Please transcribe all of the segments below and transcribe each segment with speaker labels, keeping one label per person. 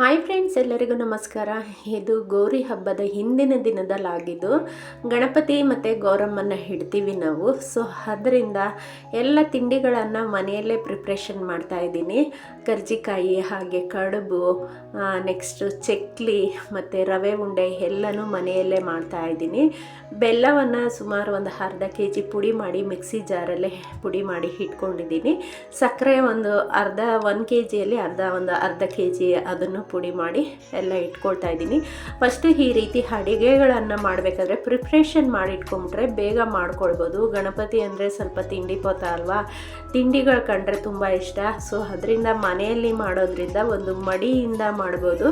Speaker 1: Hi friends ಎಲ್ಲರಿಗೂ ನಮಸ್ಕಾರ. ಇದು ಗೌರಿ ಹಬ್ಬದ ಹಿಂದಿನ ದಿನದಲ್ಲಾಗಿದ್ದು ಗಣಪತಿ ಮತ್ತು ಗೌರಮ್ಮನ ಹಿಡ್ತೀವಿ ನಾವು. ಸೊ ಅದರಿಂದ ಎಲ್ಲ ತಿಂಡಿಗಳನ್ನು ಮನೆಯಲ್ಲೇ ಪ್ರಿಪ್ರೇಷನ್ ಮಾಡ್ತಾ ಇದ್ದೀನಿ. ಕರ್ಜಿಕಾಯಿ ಹಾಗೆ ಕಡುಬು ನೆಕ್ಸ್ಟು ಚಕ್ಲಿ ಮತ್ತು ರವೆ ಉಂಡೆ ಎಲ್ಲನೂ ಮನೆಯಲ್ಲೇ ಮಾಡ್ತಾ ಇದ್ದೀನಿ. ಬೆಲ್ಲವನ್ನು ಸುಮಾರು ಒಂದು ಅರ್ಧ ಕೆ ಜಿ ಪುಡಿ ಮಾಡಿ ಮಿಕ್ಸಿ ಜಾರಲ್ಲೇ ಪುಡಿ ಮಾಡಿ ಇಟ್ಕೊಂಡಿದ್ದೀನಿ. ಸಕ್ಕರೆ ಒಂದು ಅರ್ಧ, ಒಂದು ಕೆ ಜಿಯಲ್ಲಿ ಅರ್ಧ, ಒಂದು ಅರ್ಧ ಕೆ ಜಿ ಅದನ್ನು ಪುಡಿ ಮಾಡಿ ಎಲ್ಲ ಇಟ್ಕೊಳ್ತಾ ಇದ್ದೀನಿ. ಫಸ್ಟು ಈ ರೀತಿ ಅಡಿಗೆಗಳನ್ನು ಮಾಡಬೇಕಾದ್ರೆ ಪ್ರಿಪ್ರೇಷನ್ ಮಾಡಿ ಇಟ್ಕೊಂಬಿಟ್ರೆ ಬೇಗ ಮಾಡ್ಕೊಳ್ಬೋದು. ಗಣಪತಿ ಅಂದರೆ ಸ್ವಲ್ಪ ತಿಂಡಿ ಪೋತ ಅಲ್ವಾ? ತಿಂಡಿಗಳು ಕಂಡ್ರೆ ತುಂಬ ಇಷ್ಟ. ಸೊ ಅದರಿಂದ ಮನೆಯಲ್ಲಿ ಮಾಡೋದ್ರಿಂದ ಒಂದು ಮಡಿಯಿಂದ ಮಾಡ್ಬೋದು.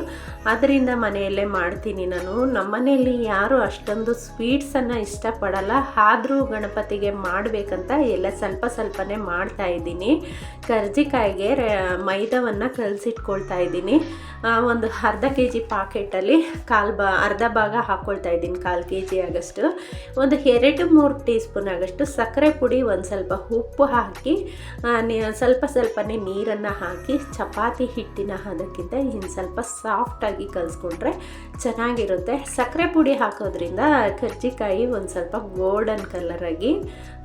Speaker 1: ಅದರಿಂದ ಮನೆಯಲ್ಲೇ ಮಾಡ್ತೀನಿ ನಾನು. ನಮ್ಮನೆಯಲ್ಲಿ ಯಾರು ಅಷ್ಟೊಂದು ಸ್ವೀಟ್ಸನ್ನು ಇಷ್ಟಪಡಲ್ಲ. ಆದರೂ ಗಣಪತಿಗೆ ಮಾಡಬೇಕಂತ ಎಲ್ಲ ಸ್ವಲ್ಪ ಸ್ವಲ್ಪನೇ ಮಾಡ್ತಾ ಇದ್ದೀನಿ. ಕರ್ಜಿಕಾಯಿಗೆ ಮೈದಾವನ್ನು ಕಲಸಿಟ್ಕೊಳ್ತಾ ಇದ್ದೀನಿ. ಒಂದು ಅರ್ಧ ಕೆ ಜಿ ಪಾಕೆಟಲ್ಲಿ ಕಾಲು ಬಾ, ಅರ್ಧ ಭಾಗ ಹಾಕ್ಕೊಳ್ತಾ ಇದ್ದೀನಿ, ಕಾಲು ಕೆ ಜಿ ಆಗಷ್ಟು. ಒಂದು ಎರಡು ಮೂರು ಟೀ ಸ್ಪೂನ್ ಆಗಷ್ಟು ಸಕ್ಕರೆ ಪುಡಿ ಒಂದು ಸ್ವಲ್ಪ ಉಪ್ಪು ಹಾಕಿ ಸ್ವಲ್ಪ ಸ್ವಲ್ಪನೇ ನೀರನ್ನು ಹಾಕಿ, ಚಪಾತಿ ಹಿಟ್ಟಿನ ಅದಕ್ಕಿಂತ ಇನ್ನು ಸ್ವಲ್ಪ ಸಾಫ್ಟಾಗಿ ಕಲಿಸ್ಕೊಂಡ್ರೆ ಚೆನ್ನಾಗಿರುತ್ತೆ. ಸಕ್ಕರೆ ಪುಡಿ ಹಾಕೋದ್ರಿಂದ ಕರ್ಜಿಕಾಯಿ ಒಂದು ಸ್ವಲ್ಪ ಗೋಲ್ಡನ್ ಕಲರಾಗಿ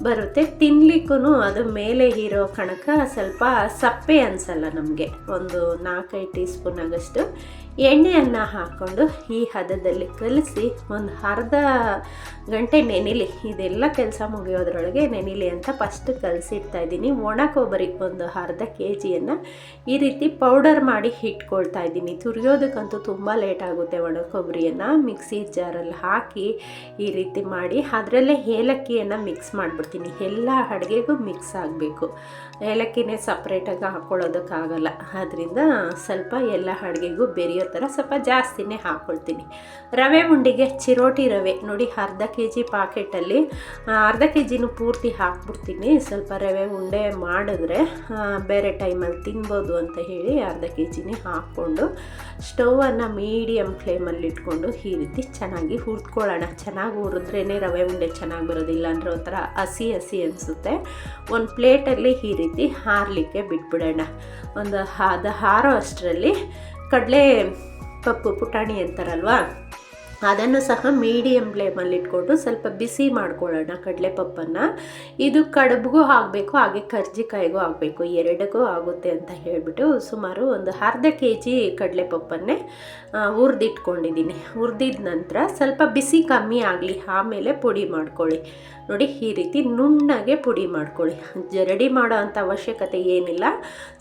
Speaker 1: ಬರುತ್ತೆ. ತಿನ್ನಲಿಕ್ಕೂ ಅದು ಮೇಲೆ ಇರೋ ಕಣಕ ಸ್ವಲ್ಪ ಸಪ್ಪೆ ಅನಿಸಲ್ಲ ನಮಗೆ. ಒಂದು ನಾಲ್ಕೈದು ಟೀ ಸ್ಪೂನ್ ಆಗಷ್ಟು ടേസ്റ്റും ಎಣ್ಣೆಯನ್ನು ಹಾಕ್ಕೊಂಡು ಈ ಹದದಲ್ಲಿ ಕಲಸಿ ಒಂದು ಅರ್ಧ ಗಂಟೆ ನೆನಿಲಿ. ಇದೆಲ್ಲ ಕೆಲಸ ಮುಗಿಯೋದ್ರೊಳಗೆ ನೆನಿಲಿ ಅಂತ ಫಸ್ಟ್ ಕಲಸಿಡ್ತಾ ಇದ್ದೀನಿ. ಒಣ ಕೊಬ್ಬರಿ ಒಂದು ಅರ್ಧ ಕೆ ಜಿಯನ್ನು ಈ ರೀತಿ ಪೌಡರ್ ಮಾಡಿ ಇಟ್ಕೊಳ್ತಾ ಇದ್ದೀನಿ. ತುರಿಯೋದಕ್ಕಂತೂ ತುಂಬ ಲೇಟ್ ಆಗುತ್ತೆ ಒಣ ಕೊಬ್ಬರಿಯನ್ನು. ಮಿಕ್ಸಿ ಜಾರಲ್ಲಿ ಹಾಕಿ ಈ ರೀತಿ ಮಾಡಿ ಅದರಲ್ಲೇ ಏಲಕ್ಕಿಯನ್ನು ಮಿಕ್ಸ್ ಮಾಡಿಬಿಡ್ತೀನಿ. ಎಲ್ಲ ಅಡುಗೆಗೂ ಮಿಕ್ಸ್ ಆಗಬೇಕು. ಏಲಕ್ಕಿನೇ ಸಪ್ರೇಟಾಗಿ ಹಾಕ್ಕೊಳ್ಳೋದಕ್ಕಾಗಲ್ಲ ಆದ್ದರಿಂದ ಸ್ವಲ್ಪ ಎಲ್ಲ ಅಡುಗೆಗೂ ಬೆರೆಯೋ ಥರ ಸ್ವಲ್ಪ ಜಾಸ್ತಿನೇ ಹಾಕ್ಕೊಳ್ತೀನಿ ರವೆ ಉಂಡೆಗೆ ಚಿರೋಟಿ ರವೆ. ನೋಡಿ, ಅರ್ಧ ಕೆ ಜಿ ಪಾಕೆಟಲ್ಲಿ ಅರ್ಧ ಕೆ ಜಿನೂ ಪೂರ್ತಿ ಹಾಕ್ಬಿಡ್ತೀನಿ. ಸ್ವಲ್ಪ ರವೆ ಉಂಡೆ ಮಾಡಿದ್ರೆ ಬೇರೆ ಟೈಮಲ್ಲಿ ತಿನ್ಬೋದು ಅಂತ ಹೇಳಿ ಅರ್ಧ ಕೆ ಜಿನೇ ಹಾಕ್ಕೊಂಡು, ಸ್ಟೌವನ್ನು ಮೀಡಿಯಮ್ ಫ್ಲೇಮಲ್ಲಿ ಇಟ್ಕೊಂಡು ಈ ರೀತಿ ಚೆನ್ನಾಗಿ ಹುರ್ಕೊಳ್ಳೋಣ ಚೆನ್ನಾಗಿ ಹುರಿದ್ರೇ ರವೆ ಉಂಡೆ ಚೆನ್ನಾಗಿ ಬರೋದಿಲ್ಲ ಅಂದರೆ ಒಂಥರ ಹಸಿ ಹಸಿ ಅನಿಸುತ್ತೆ. ಒಂದು ಪ್ಲೇಟಲ್ಲಿ ಈ ರೀತಿ ಹಾರಲಿಕ್ಕೆ ಬಿಟ್ಬಿಡೋಣ. ಒಂದು ಅದು ಹಾರೋ ಅಷ್ಟರಲ್ಲಿ ಕಡಲೆ ಪಪ್ಪು ಪುಟಾಣಿ ಅಂತಾರಲ್ವ? ಅದನ್ನು ಸಹ ಮೀಡಿಯಮ್ ಫ್ಲೇಮಲ್ಲಿ ಇಟ್ಕೊಂಡು ಸ್ವಲ್ಪ ಬಿಸಿ ಮಾಡ್ಕೊಳ್ಳೋಣ ಕಡಲೆಪಪ್ಪನ್ನು. ಇದು ಕಡುಬಿಗೂ ಆಗಬೇಕು, ಹಾಗೆ ಕರ್ಜಿಕಾಯಿಗೂ ಆಗಬೇಕು. ಎರಡಕ್ಕೂ ಆಗುತ್ತೆ ಅಂತ ಹೇಳಿಬಿಟ್ಟು ಸುಮಾರು ಒಂದು ಅರ್ಧ ಕೆ ಜಿ ಕಡಲೆಪಪ್ಪನ್ನೇ ಹುರಿದಿಟ್ಕೊಂಡಿದ್ದೀನಿ. ಹುರಿದಿದ ನಂತರ ಸ್ವಲ್ಪ ಬಿಸಿ ಕಮ್ಮಿ ಆಗಲಿ, ಆಮೇಲೆ ಪುಡಿ ಮಾಡ್ಕೊಳ್ಳಿ. ನೋಡಿ, ಈ ರೀತಿ ನುಣ್ಣಗೆ ಪುಡಿ ಮಾಡ್ಕೊಳ್ಳಿ. ಜರಡಿ ಮಾಡೋ ಅಂಥ ಅವಶ್ಯಕತೆ ಏನಿಲ್ಲ.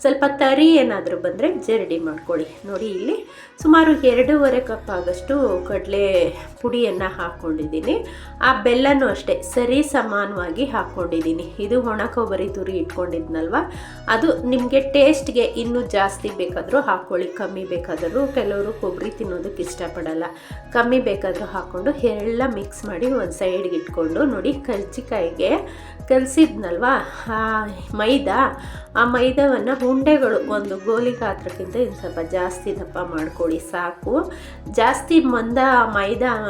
Speaker 1: ಸ್ವಲ್ಪ ತರಿ ಏನಾದರೂ ಬಂದರೆ ಜರಡಿ ಮಾಡ್ಕೊಳ್ಳಿ. ನೋಡಿ, ಇಲ್ಲಿ ಸುಮಾರು ಎರಡೂವರೆ ಕಪ್ ಆಗಷ್ಟು ಕಡಲೆ ಪುಡಿಯನ್ನು ಹಾಕ್ಕೊಂಡಿದ್ದೀನಿ ಆ ಬೆಲ್ಲನೂ ಅಷ್ಟೇ, ಸರಿ ಸಮಾನವಾಗಿ ಹಾಕ್ಕೊಂಡಿದ್ದೀನಿ ಇದು ಒಣ ಕೊಬ್ಬರಿ ತುರಿ ಇಟ್ಕೊಂಡಿದ್ನಲ್ವ? ಅದು ನಿಮಗೆ ಟೇಸ್ಟ್ಗೆ ಇನ್ನೂ ಜಾಸ್ತಿ ಬೇಕಾದರೂ ಹಾಕ್ಕೊಳ್ಳಿ ಕಮ್ಮಿ ಬೇಕಾದರೂ. ಕೆಲವರು ಕೊಬ್ಬರಿ ತಿನ್ನೋದಕ್ಕೆ ಇಷ್ಟಪಡಲ್ಲ. ಕಮ್ಮಿ ಬೇಕಾದರೂ ಹಾಕ್ಕೊಂಡು ಎಲ್ಲ ಮಿಕ್ಸ್ ಮಾಡಿ ಒಂದು ಸೈಡ್ಗೆ ಇಟ್ಕೊಂಡು ನೋಡಿ ಕಲ್ಚಿಕಾಯಿಗೆ ಕಲಸಿದ್ನಲ್ವ? ಆ ಮೈದಾ, ಆ ಮೈದಾವನ್ನು ಉಂಡೆಗಳು ಒಂದು ಗೋಲಿ ಗಾತ್ರಕ್ಕಿಂತ ಇನ್ನು ಸ್ವಲ್ಪ ಜಾಸ್ತಿ ದಪ್ಪ ಮಾಡ್ಕೊಳ್ಳಿ, ಸಾಕು. ಜಾಸ್ತಿ ಮಂದ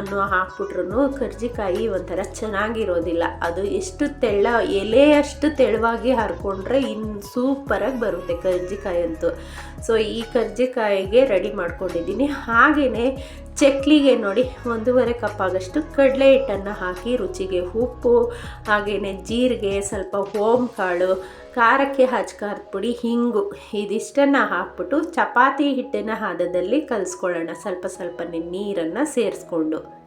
Speaker 1: ಮೈದಾವನ್ನು ಹಾಕ್ಬಿಟ್ರು ಕರ್ಜಿಕಾಯಿ ಒಂಥರ ಚೆನ್ನಾಗಿರೋದಿಲ್ಲ. ಅದು ಎಷ್ಟು ತೆಳ್ಳ ಎಲೆಯಷ್ಟು ತೆಳುವಾಗಿ ಹರ್ಕೊಂಡ್ರೆ ಇನ್ನು ಸೂಪರಾಗಿ ಬರುತ್ತೆ ಕರ್ಜಿಕಾಯಿ ಅಂತೂ. ಸೊ ಈ ಕರ್ಜಿಕಾಯಿಗೆ ರೆಡಿ ಮಾಡ್ಕೊಂಡಿದ್ದೀನಿ. ಹಾಗೆಯೇ ಚಕ್ಲಿಗೆ ನೋಡಿ, ಒಂದೂವರೆ ಕಪ್ ಆಗಷ್ಟು ಕಡಲೆ ಹಿಟ್ಟನ್ನು ಹಾಕಿ ರುಚಿಗೆ ಉಪ್ಪು ಹಾಗೆಯೇ ಜೀರಿಗೆ, ಸ್ವಲ್ಪ ಓಮ್ ಕಾಳು ಖಾರಕ್ಕೆ ಹಚ್ಕಾರದ ಪುಡಿ ಹಿಂಗು. ಇದಿಷ್ಟನ್ನು ಹಾಕ್ಬಿಟ್ಟು ಚಪಾತಿ ಹಿಟ್ಟಿನ ಹದದಲ್ಲಿ ಕಲಿಸ್ಕೊಳ್ಳೋಣ. ಸ್ವಲ್ಪ ಸ್ವಲ್ಪನೇ ನೀರನ್ನು ಸೇರಿಸ್ಕೊಂಡು.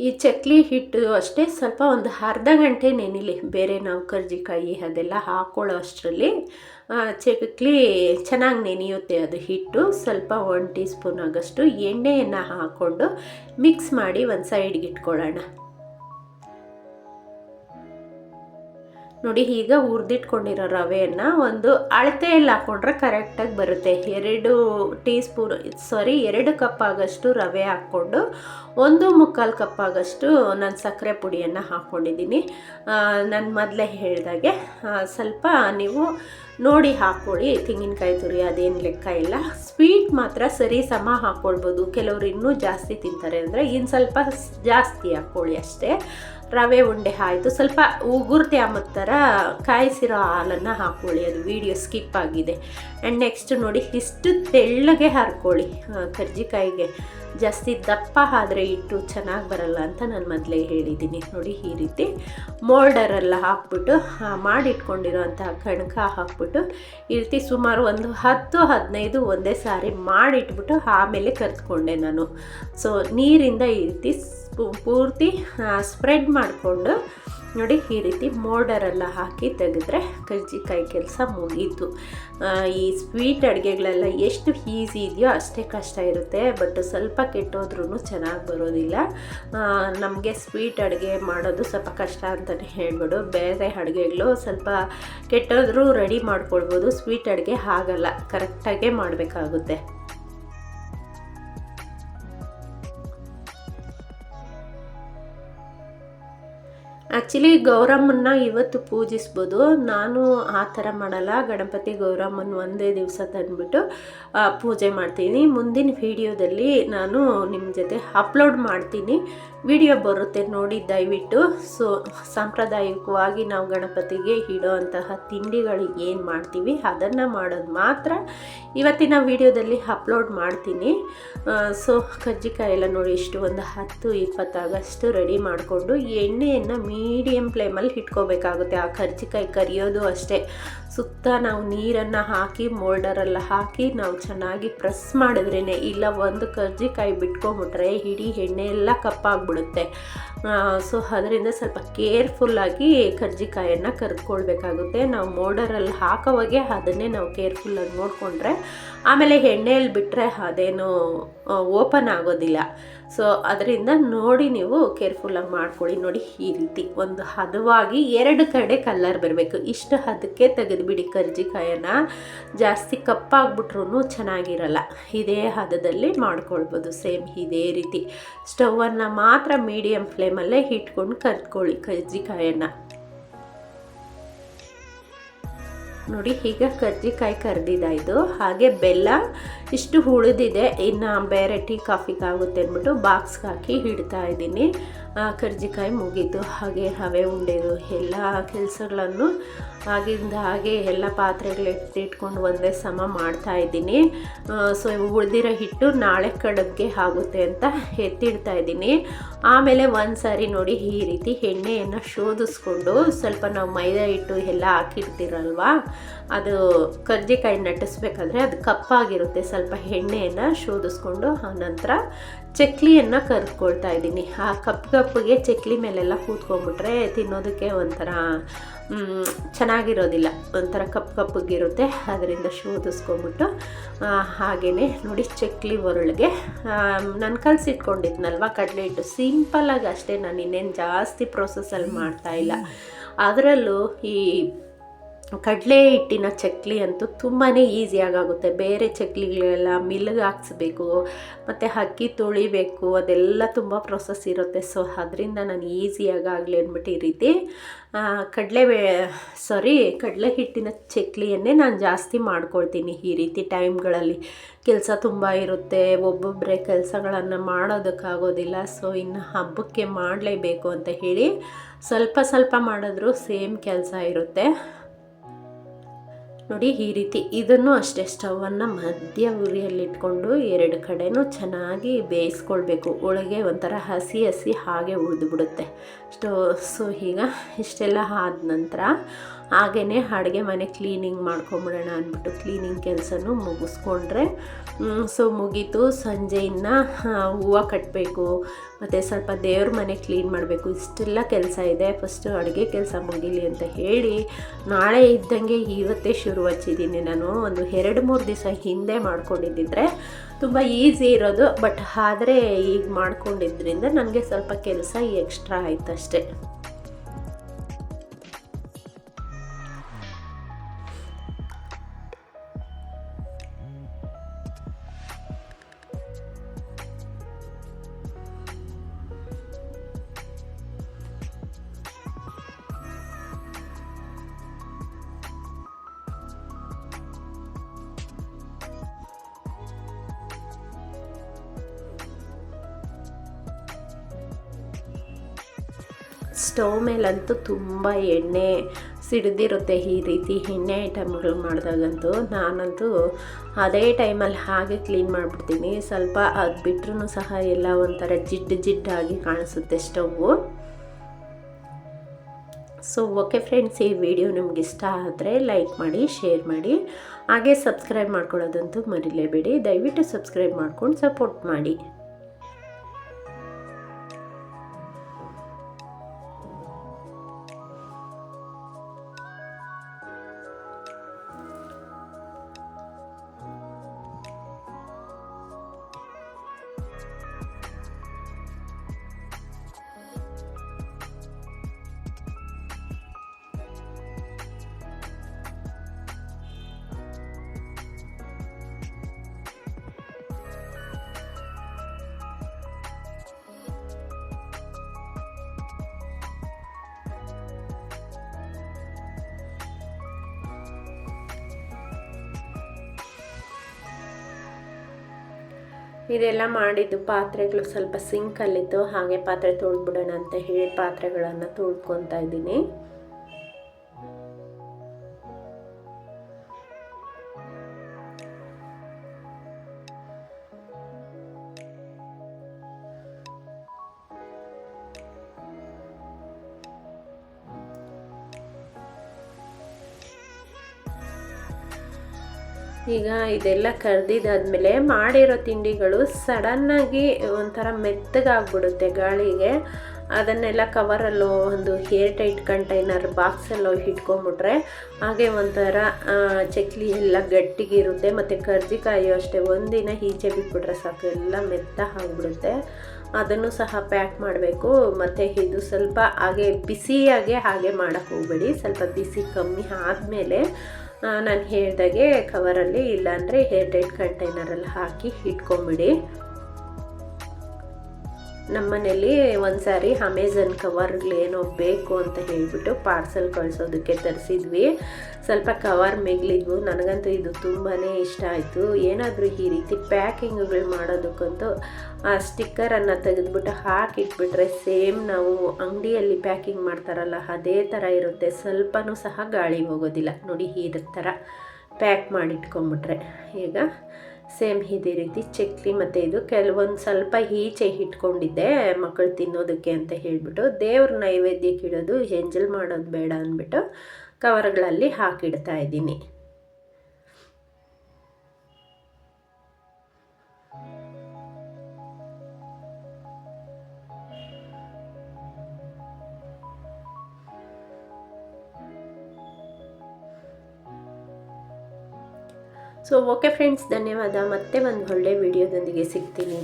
Speaker 1: ಈ ಚಕ್ಲಿ ಹಿಟ್ಟು ಅಷ್ಟೇ, ಸ್ವಲ್ಪ ಒಂದು ಅರ್ಧ ಗಂಟೆ ನೆನಿಲಿ. ಬೇರೆ ನಾವು ಕರ್ಜಿಕಾಯಿ ಅದೆಲ್ಲ ಹಾಕ್ಕೊಳ್ಳೋ ಅಷ್ಟರಲ್ಲಿ ಚಕ್ಲಿ ಚೆನ್ನಾಗಿ ನೆನೆಯುತ್ತೆ ಅದು ಹಿಟ್ಟು. ಸ್ವಲ್ಪ ಒನ್ ಟೀ ಸ್ಪೂನ್ ಆಗಷ್ಟು ಎಣ್ಣೆಯನ್ನು ಹಾಕ್ಕೊಂಡು ಮಿಕ್ಸ್ ಮಾಡಿ ಒಂದು ಸೈಡ್ಗೆ ಇಟ್ಕೊಳ್ಳೋಣ. ನೋಡಿ, ಈಗ ಹುರಿದಿಟ್ಕೊಂಡಿರೋ ರವೆಯನ್ನು ಒಂದು ಅಳತೆಯಲ್ಲಿ ಹಾಕ್ಕೊಂಡ್ರೆ ಕರೆಕ್ಟಾಗಿ ಬರುತ್ತೆ. ಎರಡು ಟೀ ಸ್ಪೂನ್ ಸಾರಿ ಎರಡು ಕಪ್ ಆಗಷ್ಟು ರವೆ ಹಾಕ್ಕೊಂಡು, ಒಂದು ಮುಕ್ಕಾಲು ಕಪ್ ಆಗಷ್ಟು ನಾನು ಸಕ್ಕರೆ ಪುಡಿಯನ್ನು ಹಾಕ್ಕೊಂಡಿದ್ದೀನಿ ನಾನು ಮೊದಲೇ ಹೇಳಿದಾಗೆ ಸ್ವಲ್ಪ ನೀವು ನೋಡಿ ಹಾಕ್ಕೊಳ್ಳಿ ತೆಂಗಿನಕಾಯಿ ತುರಿ ಅದೇನು ಲೆಕ್ಕ ಇಲ್ಲ. ಸ್ವೀಟ್ ಮಾತ್ರ ಸರಿ ಸಮ ಹಾಕ್ಕೊಳ್ಬೋದು ಕೆಲವರು ಇನ್ನೂ ಜಾಸ್ತಿ ತಿಂತಾರೆ ಅಂದರೆ ಇನ್ನು ಸ್ವಲ್ಪ ಜಾಸ್ತಿ ಹಾಕ್ಕೊಳ್ಳಿ ಅಷ್ಟೇ. ರವೆ ಉಂಡೆ ಆಯಿತು. ಸ್ವಲ್ಪ ಉಗುರ್ತಿ ಅಂಬದ ಥರ ಕಾಯಿಸಿರೋ ಹಾಲನ್ನು ಹಾಕ್ಕೊಳ್ಳಿ ಅದು ವಿಡಿಯೋ ಸ್ಕಿಪ್ ಆಗಿದೆ. ಆ್ಯಂಡ್ ನೆಕ್ಸ್ಟ್ ನೋಡಿ, ಇಷ್ಟು ತೆಳ್ಳಗೆ ಹಾರ್ಕೊಳ್ಳಿ. ಕರ್ಜಿಕಾಯಿಗೆ ಜಾಸ್ತಿ ದಪ್ಪ ಆದರೆ ಇಟ್ಟು ಚೆನ್ನಾಗಿ ಬರಲ್ಲ ಅಂತ ನಾನು ಮೊದಲೇ ಹೇಳಿದ್ದೀನಿ ನೋಡಿ, ಈ ರೀತಿ ಮೋಲ್ಡರೆಲ್ಲ ಹಾಕ್ಬಿಟ್ಟು ಮಾಡಿಟ್ಕೊಂಡಿರೋಂಥ ಕಣಕ ಹಾಕ್ಬಿಟ್ಟು, ಈ ರೀತಿ ಸುಮಾರು ಒಂದು ಹತ್ತು, ಹದಿನೈದು ಒಂದೇ ಸಾರಿ ಮಾಡಿಟ್ಬಿಟ್ಟು, ಆಮೇಲೆ ಕರೆದುಕೊಂಡೆ ನಾನು. ಸೊ ನೀರಿಂದ ಈ ರೀತಿ ಪೂರ್ತಿ ಸ್ಪ್ರೆಡ್ ಮಾಡಿಕೊಂಡು ನೋಡಿ ಈ ರೀತಿ ಮೋರ್ಡರೆಲ್ಲ ಹಾಕಿ ತೆಗೆದ್ರೆ ಕರ್ಜಿಕಾಯಿ ಕೆಲಸ ಮುಗೀತು. ಈ ಸ್ವೀಟ್ ಅಡುಗೆಗಳೆಲ್ಲ ಎಷ್ಟು ಈಸಿ ಇದೆಯೋ ಅಷ್ಟೇ ಕಷ್ಟ ಇರುತ್ತೆ ಬಟ್ ಸ್ವಲ್ಪ ಕೆಟ್ಟೋದ್ರೂ ಚೆನ್ನಾಗಿ ಬರೋದಿಲ್ಲ. ನಮಗೆ ಸ್ವೀಟ್ ಅಡುಗೆ ಮಾಡೋದು ಸ್ವಲ್ಪ ಕಷ್ಟ ಅಂತಲೇ ಹೇಳ್ಬಿಡು ಬೇರೆ ಅಡುಗೆಗಳು ಸ್ವಲ್ಪ ಕೆಟ್ಟೋದ್ರೂ ರೆಡಿ ಮಾಡ್ಕೊಳ್ಬೋದು ಸ್ವೀಟ್ ಅಡುಗೆ ಆಗಲ್ಲ ಕರೆಕ್ಟಾಗೇ ಮಾಡಬೇಕಾಗುತ್ತೆ. ಆ್ಯಕ್ಚುಲಿ ಗೌರಮ್ಮನ್ನ ಇವತ್ತು ಪೂಜಿಸ್ಬೋದು. ನಾನು ಆ ಥರ ಮಾಡಲ್ಲ. ಗಣಪತಿ ಗೌರಮ್ಮನ ಒಂದೇ ದಿವಸ ತಂದುಬಿಟ್ಟು ಪೂಜೆ ಮಾಡ್ತೀನಿ. ಮುಂದಿನ ವಿಡಿಯೋದಲ್ಲಿ ನಾನು ನಿಮ್ಮ ಜೊತೆ ಅಪ್ಲೋಡ್ ಮಾಡ್ತೀನಿ. ವಿಡಿಯೋ ಬರುತ್ತೆ ನೋಡಿ ದಯವಿಟ್ಟು. ಸೊ ಸಾಂಪ್ರದಾಯಿಕವಾಗಿ ನಾವು ಗಣಪತಿಗೆ ಇಡೋವಂತಹ ತಿಂಡಿಗಳು ಏನು ಮಾಡ್ತೀವಿ ಅದನ್ನು ಮಾಡೋದು ಮಾತ್ರ ಇವತ್ತಿನ ವಿಡಿಯೋದಲ್ಲಿ ಅಪ್ಲೋಡ್ ಮಾಡ್ತೀನಿ. ಸೊ ಕಜ್ಜಿಕಾಯಿ ಎಲ್ಲ ನೋಡಿ, ಇಷ್ಟು ಒಂದು ಹತ್ತು ಇಪ್ಪತ್ತಾಗಷ್ಟು ರೆಡಿ ಮಾಡಿಕೊಂಡು ಎಣ್ಣೆಯನ್ನು ಮೀಡಿಯಮ್ ಫ್ಲೇಮಲ್ಲಿ ಇಟ್ಕೋಬೇಕಾಗುತ್ತೆ. ಆ ಕರ್ಜಿಕಾಯಿ ಕರಿಯೋದು ಅಷ್ಟೇ. ಸುತ್ತ ನಾವು ನೀರನ್ನು ಹಾಕಿ, ಮೋಲ್ಡರೆಲ್ಲ ಹಾಕಿ, ನಾವು ಚೆನ್ನಾಗಿ ಪ್ರೆಸ್ ಮಾಡಿದ್ರೇ ಇಲ್ಲ ಒಂದು ಕರ್ಜಿಕಾಯಿ ಬಿಟ್ಕೊಂಬಿಟ್ರೆ ಇಡೀ ಎಣ್ಣೆ ಎಲ್ಲ ಕಪ್ಪಾಗ್ಬಿಡುತ್ತೆ ಸೊ ಅದರಿಂದ ಸ್ವಲ್ಪ ಕೇರ್ಫುಲ್ಲಾಗಿ ಕರ್ಜಿಕಾಯನ್ನು ಕರೆದುಕೊಳ್ಬೇಕಾಗುತ್ತೆ. ನಾವು ಮೋಲ್ಡರಲ್ಲಿ ಹಾಕೋವಾಗೆ ಅದನ್ನೇ ನಾವು ಕೇರ್ಫುಲ್ಲಾಗಿ ನೋಡಿಕೊಂಡ್ರೆ ಆಮೇಲೆ ಎಣ್ಣೆಯಲ್ಲಿ ಬಿಟ್ಟರೆ ಅದೇನು ಓಪನ್ ಆಗೋದಿಲ್ಲ. ಸೊ ಅದರಿಂದ ನೋಡಿ ನೀವು ಕೇರ್ಫುಲ್ಲಾಗಿ ಮಾಡ್ಕೊಳ್ಳಿ. ನೋಡಿ ಈ ರೀತಿ ಒಂದು ಹದವಾಗಿ ಎರಡು ಕಡೆ ಕಲ್ಲರ್ ಬರಬೇಕು. ಇಷ್ಟು ಹದಕ್ಕೆ ತೆಗೆದುಬಿಡಿ ಕರ್ಜಿಕಾಯನ್ನ ಜಾಸ್ತಿ ಕಪ್ಪಾಗ್ಬಿಟ್ರೂ ಚೆನ್ನಾಗಿರಲ್ಲ. ಇದೇ ಹದದಲ್ಲಿ ಮಾಡ್ಕೊಳ್ಬೋದು. ಸೇಮ್ ಇದೇ ರೀತಿ. ಸ್ಟವನ್ನು ಮಾತ್ರ ಮೀಡಿಯಂ ಫ್ಲೇಮಲ್ಲೇ ಇಟ್ಕೊಂಡು ಕರ್ದ್ಕೊಳ್ಳಿ ಕರ್ಜಿಕಾಯನ್ನು. ನೋಡಿ, ಈಗ ಕರ್ಜಿಕಾಯಿ ಕರೆದಿದ್ದಾಯಿತು ಹಾಗೆ ಬೆಲ್ಲ ಇಷ್ಟು ಉಳಿದಿದೆ ಇನ್ನು ಬೇರೆ ಟೀ ಕಾಫಿಗೆ ಆಗುತ್ತೆ ಅಂದ್ಬಿಟ್ಟು ಬಾಕ್ಸ್ಗೆ ಹಾಕಿ ಇಡ್ತಾ ಇದ್ದೀನಿ. ಕರ್ಜಿಕಾಯಿ ಮುಗೀತು. ಹಾಗೆ ಹವೆ ಉಂಡೆದು ಎಲ್ಲ ಕೆಲಸಗಳನ್ನು ಆಗಿಂದ ಹಾಗೆ ಎಲ್ಲ ಪಾತ್ರೆಗಳು ಎತ್ತಿಟ್ಕೊಂಡು ಒಂದೇ ಸಮ ಮಾಡ್ತಾ ಇದ್ದೀನಿ. ಸೊ ಉಳಿದಿರೋ ಹಿಟ್ಟು ನಾಳೆ ಕಡುಬಿಗೆ ಆಗುತ್ತೆ ಅಂತ ಎತ್ತಿಡ್ತಾ ಇದ್ದೀನಿ. ಆಮೇಲೆ ಒಂದು ಸಾರಿ ನೋಡಿ ಈ ರೀತಿ ಎಣ್ಣೆಯನ್ನು ಶೋಧಿಸ್ಕೊಂಡು ಸ್ವಲ್ಪ ನಾವು ಮೈದಾ ಹಿಟ್ಟು ಎಲ್ಲ ಹಾಕಿಡ್ತಿರಲ್ವ? ಅದು ಕರ್ಜಿಕಾಯಿ ನಟಿಸ್ಬೇಕಾದ್ರೆ ಅದು ಕಪ್ಪಾಗಿರುತ್ತೆ. ಸ್ವಲ್ಪ ಎಣ್ಣೆಯನ್ನು ಶೋಧಿಸ್ಕೊಂಡು ಆನಂತರ ಚಕ್ಲಿಯನ್ನು ಕರ್ಕೊಳ್ತಾ ಇದ್ದೀನಿ. ಆ ಕಪ್ ಕಪ್ಪಿಗೆ ಚಕ್ಲಿ ಮೇಲೆಲ್ಲ ಕೂತ್ಕೊಂಡ್ಬಿಟ್ರೆ ತಿನ್ನೋದಕ್ಕೆ ಒಂಥರ ಚೆನ್ನಾಗಿರೋದಿಲ್ಲ. ಒಂಥರ ಕಪ್ಪು ಕಪ್ಪಗಿರುತ್ತೆ ಅದರಿಂದ ಶೋಧಿಸ್ಕೊಂಬಿಟ್ಟು ಹಾಗೆಯೇ ನೋಡಿ ಚಕ್ಲಿ ಒರಳಿಗೆ ನಾನು ಕಲಸಿಟ್ಕೊಂಡಿದ್ನಲ್ವ ಕಡಲೆ ಹಿಟ್ಟು. ಸಿಂಪಲ್ಲಾಗಿ ಅಷ್ಟೇ ನಾನು ಇನ್ನೇನು ಜಾಸ್ತಿ ಪ್ರೊಸೆಸಲ್ಲಿ ಮಾಡ್ತಾಯಿಲ್ಲ ಅದರಲ್ಲೂ ಈ ಕಡಲೆ ಹಿಟ್ಟಿನ ಚಕ್ಲಿ ಅಂತೂ ತುಂಬಾ ಈಸಿಯಾಗುತ್ತೆ ಬೇರೆ ಚಕ್ಲಿಗಳೆಲ್ಲ ಮಿಲ್ಗೆ ಹಾಕ್ಸ್ಬೇಕು, ಮತ್ತು ಅಕ್ಕಿ ತೊಳಿಬೇಕು, ಅದೆಲ್ಲ ತುಂಬ ಪ್ರೊಸೆಸ್ ಇರುತ್ತೆ. ಸೊ ಅದರಿಂದ ನಾನು ಈಸಿಯಾಗಿ ಆಗಲಿ ಅಂದ್ಬಿಟ್ಟು ಈ ರೀತಿ ಕಡಲೆ ಸಾರಿ ಕಡಲೆ ಹಿಟ್ಟಿನ ಚಕ್ಲಿಯನ್ನೇ ನಾನು ಜಾಸ್ತಿ ಮಾಡ್ಕೊಳ್ತೀನಿ ಈ ರೀತಿ ಟೈಮ್ಗಳಲ್ಲಿ ಕೆಲಸ ತುಂಬ ಇರುತ್ತೆ ಒಬ್ಬೊಬ್ಬರೇ ಕೆಲಸಗಳನ್ನು ಮಾಡೋದಕ್ಕಾಗೋದಿಲ್ಲ ಸೊ ಇನ್ನು ಹಬ್ಬಕ್ಕೆ ಮಾಡಲೇಬೇಕು ಅಂತ ಹೇಳಿ ಸ್ವಲ್ಪ ಸ್ವಲ್ಪ ಮಾಡಿದ್ರೂ ಸೇಮ್ ಕೆಲಸ ಇರುತ್ತೆ. ನೋಡಿ ಈ ರೀತಿ ಇದನ್ನು ಅಷ್ಟೇ ಸ್ಟವನ್ನು ಮಧ್ಯ ಉರಿಯಲ್ಲಿಟ್ಕೊಂಡು ಎರಡು ಕಡೆನೂ ಚೆನ್ನಾಗಿ ಬೇಯಿಸ್ಕೊಳ್ಬೇಕು. ಒಳಗೆ ಒಂಥರ ಹಸಿ ಹಸಿ ಹಾಗೆ ಉಳಿದು ಬಿಡುತ್ತೆ ಸ್ಟೋ ಸೊ ಈಗ ಇಷ್ಟೆಲ್ಲ ಆದ ನಂತರ ಹಾಗೆಯೇ ಅಡುಗೆ ಮನೆ ಕ್ಲೀನಿಂಗ್ ಮಾಡ್ಕೊಂಬಿಡೋಣ ಅಂದ್ಬಿಟ್ಟು ಕ್ಲೀನಿಂಗ್ ಕೆಲಸನೂ ಮುಗಿಸ್ಕೊಂಡ್ರೆ ಸೊ ಮುಗೀತು. ಸಂಜೆ ಇನ್ನು ಹೂವು ಕಟ್ಟಬೇಕು ಮತ್ತು ಸ್ವಲ್ಪ ದೇವ್ರ ಮನೆ ಕ್ಲೀನ್ ಮಾಡಬೇಕು. ಇಷ್ಟೆಲ್ಲ ಕೆಲಸ ಇದೆ. ಫಸ್ಟು ಅಡುಗೆ ಕೆಲಸ ಮುಗಿಲಿ ಅಂತ ಹೇಳಿ, ನಾಳೆ ಇದ್ದಂಗೆ ಇವತ್ತೇ ಶುರು ಹಚ್ಚಿದ್ದೀನಿ ನಾನು. ಒಂದು ಎರಡು ಮೂರು ದಿವಸ ಹಿಂದೆ ಮಾಡ್ಕೊಂಡಿದ್ದಿದ್ರೆ ತುಂಬ ಈಸಿ ಇರೋದು ಬಟ್ ಆದರೆ ಈಗ ಮಾಡ್ಕೊಂಡಿದ್ರಿಂದ ನನಗೆ ಸ್ವಲ್ಪ ಕೆಲಸ ಎಕ್ಸ್ಟ್ರಾ ಆಯ್ತು ಅಷ್ಟೇ ಸ್ಟವ್ ಮೇಲಂತೂ ತುಂಬ ಎಣ್ಣೆ ಸಿಡಿದಿರುತ್ತೆ ಈ ರೀತಿ ಎಣ್ಣೆ ಐಟಮ್ಗಳು ಮಾಡಿದಾಗಂತೂ. ನಾನಂತೂ ಅದೇ ಟೈಮಲ್ಲಿ ಹಾಗೆ ಕ್ಲೀನ್ ಮಾಡಿಬಿಡ್ತೀನಿ. ಸ್ವಲ್ಪ ಅದು ಬಿಟ್ರೂ ಸಹ ಎಲ್ಲ ಒಂಥರ ಜಿಡ್ಡು ಜಿಡ್ಡಾಗಿ ಕಾಣಿಸುತ್ತೆ ಸ್ಟವ್ವು. ಸೊ, ಓಕೆ ಫ್ರೆಂಡ್ಸ್, ಈ ವಿಡಿಯೋ ನಿಮ್ಗೆ ಇಷ್ಟ ಆದರೆ ಲೈಕ್ ಮಾಡಿ, ಶೇರ್ ಮಾಡಿ. ಹಾಗೆ ಸಬ್ಸ್ಕ್ರೈಬ್ ಮಾಡ್ಕೊಳ್ಳೋದಂತೂ ಮರಿಲೇಬೇಡಿ. ದಯವಿಟ್ಟು ಸಬ್ಸ್ಕ್ರೈಬ್ ಮಾಡ್ಕೊಂಡು ಸಪೋರ್ಟ್ ಮಾಡಿ. ಇದೆಲ್ಲ ಮಾಡಿದ್ದು ಪಾತ್ರೆಗಳು ಸ್ವಲ್ಪ ಸಿಂಕಲ್ಲಿತ್ತು ಹಾಗೆ ಪಾತ್ರೆ ತೊಳೆದ್ಬಿಡೋಣ ಅಂತ ಹೇಳಿ ಪಾತ್ರೆಗಳನ್ನು ತೊಳ್ಕೊತಾ ಇದ್ದೀನಿ. ಈಗ ಇದೆಲ್ಲ ಕರೆದಿದ್ದಾದಮೇಲೆ ಮಾಡಿರೋ ತಿಂಡಿಗಳು ಸಡನ್ನಾಗಿ ಒಂಥರ ಮೆತ್ತಗಾಗ್ಬಿಡುತ್ತೆ ಗಾಳಿಗೆ. ಅದನ್ನೆಲ್ಲ ಕವರಲ್ಲೋ ಒಂದು ಏರ್ ಟೈಟ್ ಕಂಟೈನರ್ ಬಾಕ್ಸಲ್ಲೋ ಇಟ್ಕೊಂಬಿಟ್ರೆ ಹಾಗೆ ಒಂಥರ ಚಕ್ಲಿ ಎಲ್ಲ ಗಟ್ಟಿಗಿರುತ್ತೆ. ಮತ್ತು ಕರ್ಜಿಕಾಯಿ ಅಷ್ಟೇ, ಒಂದಿನ ಈಚೆ ಬಿಟ್ಬಿಟ್ರೆ ಸಾಕು, ಎಲ್ಲ ಮೆತ್ತ ಆಗಿಬಿಡುತ್ತೆ. ಅದನ್ನು ಸಹ ಪ್ಯಾಕ್ ಮಾಡಬೇಕು. ಮತ್ತು ಇದು ಸ್ವಲ್ಪ ಹಾಗೆ ಬಿಸಿಯಾಗೆ ಹಾಗೆ ಮಾಡೋಕ್ಕೆ ಹೋಗಬೇಡಿ. ಸ್ವಲ್ಪ ಬಿಸಿ ಕಮ್ಮಿ ಆದಮೇಲೆ ನಾನು ಹೇಳಿದಾಗೆ ಕವರಲ್ಲಿ ಇಲ್ಲಾಂದರೆ ಹೇರ್ ಟೈಟ್ ಕಂಟೈನರಲ್ಲಿ ಹಾಕಿ ಇಟ್ಕೊಂಬಿಡಿ. ನಮ್ಮನೇಲಿ ಒಂದು ಸಾರಿ ಅಮೆಝನ್ ಕವರ್ಗಳೇನೋ ಬೇಕು ಅಂತ ಹೇಳಿಬಿಟ್ಟು ಪಾರ್ಸೆಲ್ ಕಳಿಸೋದಕ್ಕೆ ತರಿಸಿದ್ವಿ. ಸ್ವಲ್ಪ ಕವರ್ ಮಿಗ್ಲಿದ್ವು. ನನಗಂತೂ ಇದು ತುಂಬಾ ಇಷ್ಟ ಆಯಿತು. ಏನಾದರೂ ಈ ರೀತಿ ಪ್ಯಾಕಿಂಗ್ಗಳು ಮಾಡೋದಕ್ಕಂತೂ ಆ ಸ್ಟಿಕ್ಕರನ್ನು ತೆಗೆದ್ಬಿಟ್ಟು ಹಾಕಿಟ್ಬಿಟ್ರೆ ಸೇಮ್ ನಾವು ಅಂಗಡಿಯಲ್ಲಿ ಪ್ಯಾಕಿಂಗ್ ಮಾಡ್ತಾರಲ್ಲ, ಅದೇ ಥರ ಇರುತ್ತೆ. ಸ್ವಲ್ಪನೂ ಸಹ ಗಾಳಿ ಹೋಗೋದಿಲ್ಲ. ನೋಡಿ ಈ ಥರ ಪ್ಯಾಕ್ ಮಾಡಿಟ್ಕೊಂಬಿಟ್ರೆ ಈಗ ಸೇಮ್ ಇದೇ ರೀತಿ ಚಕ್ಲಿ ಮತ್ತು ಇದು ಕೆಲವೊಂದು ಸ್ವಲ್ಪ ಈಚೆ ಇಟ್ಕೊಂಡಿದ್ದೆ ಮಕ್ಕಳು ತಿನ್ನೋದಕ್ಕೆ ಅಂತ ಹೇಳಿಬಿಟ್ಟು ದೇವ್ರ ನೈವೇದ್ಯಕ್ಕೆ ಇಡೋದು, ಎಂಜಲ್ ಮಾಡೋದು ಬೇಡ ಅಂದ್ಬಿಟ್ಟು ಕವರ್ಗಳಲ್ಲಿ ಹಾಕಿಡ್ತಾ ಇದ್ದೀನಿ. ಸೊ ಓಕೆ ಫ್ರೆಂಡ್ಸ್ ಧನ್ಯವಾದ. ಮತ್ತೆ ಒಂದು ಒಳ್ಳೆ ವಿಡಿಯೋದೊಂದಿಗೆ ಸಿಗ್ತೀನಿ.